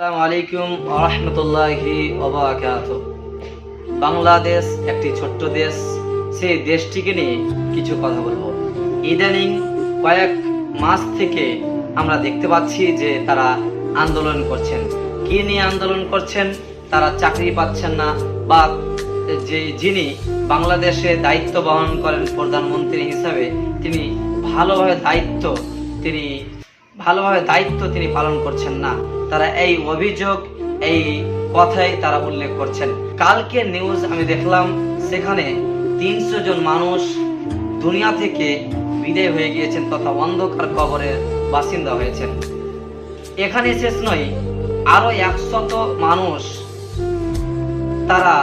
আসসালামু আলাইকুম রহমতুল্লাহি বাংলাদেশ একটি ছোট্ট দেশ, সেই দেশটিকে নিয়ে কিছু কথা বলব। ইদানিং কয়েক মাস থেকে আমরা দেখতে পাচ্ছি যে তারা আন্দোলন করছেন। কি নিয়ে আন্দোলন করছেন তারা চাকরি পাচ্ছেন না, বা যে যিনি বাংলাদেশে দায়িত্ব বহন করেন প্রধানমন্ত্রী হিসাবে, তিনি ভালোভাবে দায়িত্ব তিনি ভালোভাবে দায়িত্ব তিনি পালন করছেন না। তারা এই অভিযোগ, এই কথাই তারা উল্লেখ করছেন। কালকে নিউজ আমি দেখলাম, সেখানে তিনশো জন মানুষ দুনিয়া থেকে বিদায় হয়ে গিয়েছেন তথা অন্ধকার কবরের বাসিন্দা হয়েছেন। এখানে শেষ নয়, আরও একশত মানুষ তারা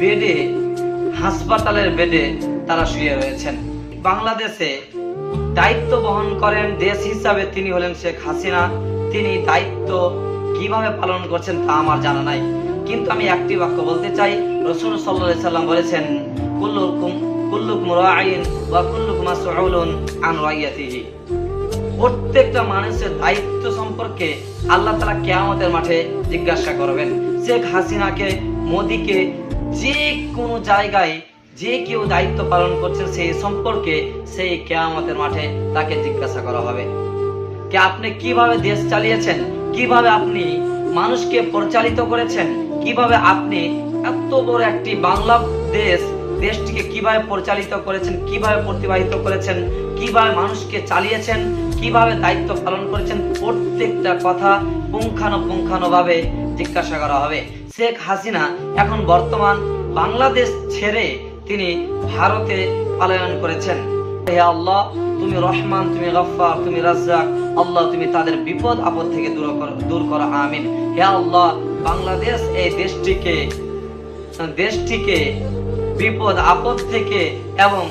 বেডে, হাসপাতালের বেডে তারা শুয়ে রয়েছেন। বাংলাদেশে দায়িত্ব বহন করেন দেশ হিসাবে তিনি হলেন শেখ হাসিনা। তিনি দায়িত্ব কীভাবে পালন করছেন তা আমার জানা নাই। কিন্তু আমি একটি বাক্য বলতে চাই। রসুল সাল্লাহ সাল্লাম বলেছেন, কুল্লুকুম কুল্লুকুম রাইন ওয়া কুল্লুকুম মাসউলুন আন রাইয়াতিহি। প্রত্যেকটা মানুষের দায়িত্ব সম্পর্কে আল্লাহ তালা কেয়ামতের মাঠে জিজ্ঞাসা করবেন। শেখ হাসিনাকে, মোদিকে যে কোনো জায়গায় যে কেউ দায়িত্ব পালন করছেন সেই সম্পর্কে সেই কেয়ামতের মাঠে তাকে জিজ্ঞাসা করা হবে। কে আপনি কীভাবে দেশ চালিয়েছেন? কীভাবে আপনি মানুষকে পরিচালিত করেছেন? কীভাবে আপনি এত বড় একটি বাংলা দেশ দেশটিকে কীভাবে পরিচালিত করেছেন? কীভাবে প্রতিবাহিত করেছেন? কীভাবে মানুষকে চালিয়েছেন? কীভাবে দায়িত্ব পালন করেছেন? প্রত্যেকটা কথা পুঙ্খানুপুঙ্খানু ভাবে জিজ্ঞাসা করা হবে। শেখ হাসিনা এখন বর্তমান বাংলাদেশ ছেড়ে তিনি ভারতে পলায়ন করেছেন। হে আল্লাহ, তুমি রহমান, তুমি গফফার, তুমি রাজ্জাক। আল্লাহ, তুমি তাদের বিপদ, আপদ থেকে দূর করো দূর করো, আমিন। হে আল্লাহ, বাংলাদেশ এই দেশটিকে দেশটিকে বিপদ, আপদ থেকে এবং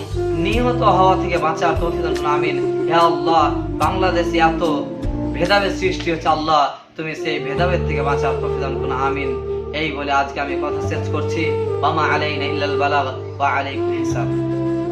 নিহত হওয়া থেকে বাঁচার তৌফিক আমিন। হে আল্লাহ, বাংলাদেশে এত ভেদাভেদ সৃষ্টি হচ্ছে, আল্লাহ, তুমি সেই ভেদাভেদ থেকে বাঁচার তৌফিক আমিন। এই বলে আজকে আমি কথা শেষ করছি। বামা আলাইনা ইল্লাল বালাগ ওয়া আলাইকুম হিসাব।